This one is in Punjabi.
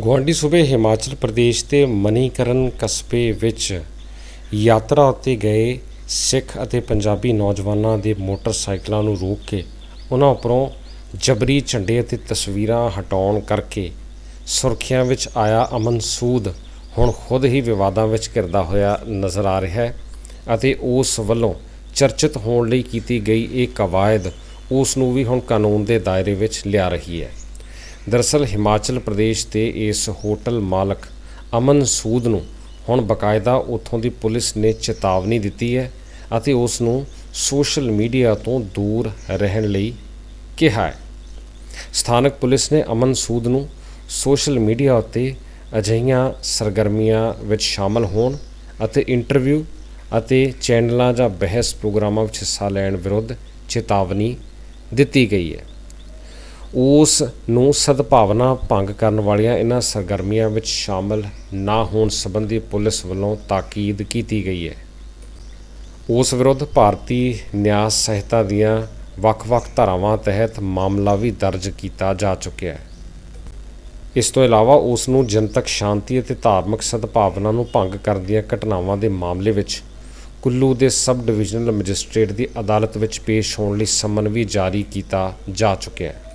ਗੁਆਂਢੀ ਸੂਬੇ ਹਿਮਾਚਲ ਪ੍ਰਦੇਸ਼ ਦੇ ਮਨੀਕਰਨ ਕਸਬੇ ਵਿੱਚ ਯਾਤਰਾ ਉੱਤੇ ਗਏ ਸਿੱਖ ਅਤੇ ਪੰਜਾਬੀ ਨੌਜਵਾਨਾਂ ਦੇ ਮੋਟਰਸਾਈਕਲਾਂ ਨੂੰ ਰੋਕ ਕੇ ਉਹਨਾਂ ਉੱਪਰੋਂ ਜਬਰੀ ਝੰਡੇ ਅਤੇ ਤਸਵੀਰਾਂ ਹਟਾਉਣ ਕਰਕੇ ਸੁਰਖੀਆਂ ਵਿੱਚ ਆਇਆ ਅਮਨ ਸੂਦ ਹੁਣ ਖੁਦ ਹੀ ਵਿਵਾਦਾਂ ਵਿੱਚ ਘਿਰਦਾ ਹੋਇਆ ਨਜ਼ਰ ਆ ਰਿਹਾ ਹੈ ਅਤੇ ਉਸ ਵੱਲੋਂ ਚਰਚਿਤ ਹੋਣ ਲਈ ਕੀਤੀ ਗਈ ਇਹ ਕਵਾਇਦ ਉਸ ਨੂੰ ਵੀ ਹੁਣ ਕਾਨੂੰਨ ਦੇ ਦਾਇਰੇ ਵਿੱਚ ਲਿਆ ਰਹੀ ਹੈ। ਦਰਅਸਲ ਹਿਮਾਚਲ ਪ੍ਰਦੇਸ਼ ਦੇ ਇਸ ਹੋਟਲ ਮਾਲਕ ਅਮਨ ਸੂਦ ਨੂੰ ਹੁਣ ਬਕਾਇਦਾ ਉੱਥੋਂ ਦੀ ਪੁਲਿਸ ਨੇ ਚੇਤਾਵਨੀ ਦਿੱਤੀ ਹੈ ਅਤੇ ਉਸ ਨੂੰ ਸੋਸ਼ਲ ਮੀਡੀਆ ਤੋਂ ਦੂਰ ਰਹਿਣ ਲਈ ਕਿਹਾ ਹੈ। ਸਥਾਨਕ ਪੁਲਿਸ ਨੇ ਅਮਨ ਸੂਦ ਨੂੰ ਸੋਸ਼ਲ ਮੀਡੀਆ ਉੱਤੇ ਅਜਿਹੀਆਂ ਸਰਗਰਮੀਆਂ ਵਿੱਚ ਸ਼ਾਮਲ ਹੋਣ ਅਤੇ ਇੰਟਰਵਿਊ ਅਤੇ ਚੈਨਲਾਂ ਜਾਂ ਬਹਿਸ ਪ੍ਰੋਗਰਾਮਾਂ ਵਿੱਚ ਹਿੱਸਾ ਲੈਣ ਵਿਰੁੱਧ ਚੇਤਾਵਨੀ ਦਿੱਤੀ ਗਈ ਹੈ। ਉਸ ਨੂੰ ਸਦਭਾਵਨਾ ਭੰਗ ਕਰਨ ਵਾਲੀਆਂ ਇਹਨਾਂ ਸਰਗਰਮੀਆਂ ਵਿੱਚ ਸ਼ਾਮਲ ਨਾ ਹੋਣ ਸੰਬੰਧੀ ਪੁਲਿਸ ਵੱਲੋਂ ਤਾਕੀਦ ਕੀਤੀ ਗਈ ਹੈ। ਉਸ ਵਿਰੁੱਧ ਭਾਰਤੀ ਨਿਆਂ ਸੰਹਿਤਾ ਦੀਆਂ ਵੱਖ-ਵੱਖ ਧਾਰਾਵਾਂ ਤਹਿਤ ਮਾਮਲਾ ਵੀ ਦਰਜ ਕੀਤਾ ਜਾ ਚੁੱਕਿਆ ਹੈ। ਇਸ ਤੋਂ ਇਲਾਵਾ ਉਸ ਨੂੰ ਜਨਤਕ ਸ਼ਾਂਤੀ ਅਤੇ ਧਾਰਮਿਕ ਸਦਭਾਵਨਾ ਨੂੰ ਭੰਗ ਕਰਨ ਦੀਆਂ ਘਟਨਾਵਾਂ ਦੇ ਮਾਮਲੇ ਵਿੱਚ ਕੁੱਲੂ ਦੇ ਸਬ ਡਿਵੀਜ਼ਨਲ ਮੈਜਿਸਟ੍ਰੇਟ ਦੀ ਅਦਾਲਤ ਵਿੱਚ ਪੇਸ਼ ਹੋਣ ਲਈ ਸਮਨ ਵੀ ਜਾਰੀ ਕੀਤਾ ਜਾ ਚੁੱਕਿਆ ਹੈ।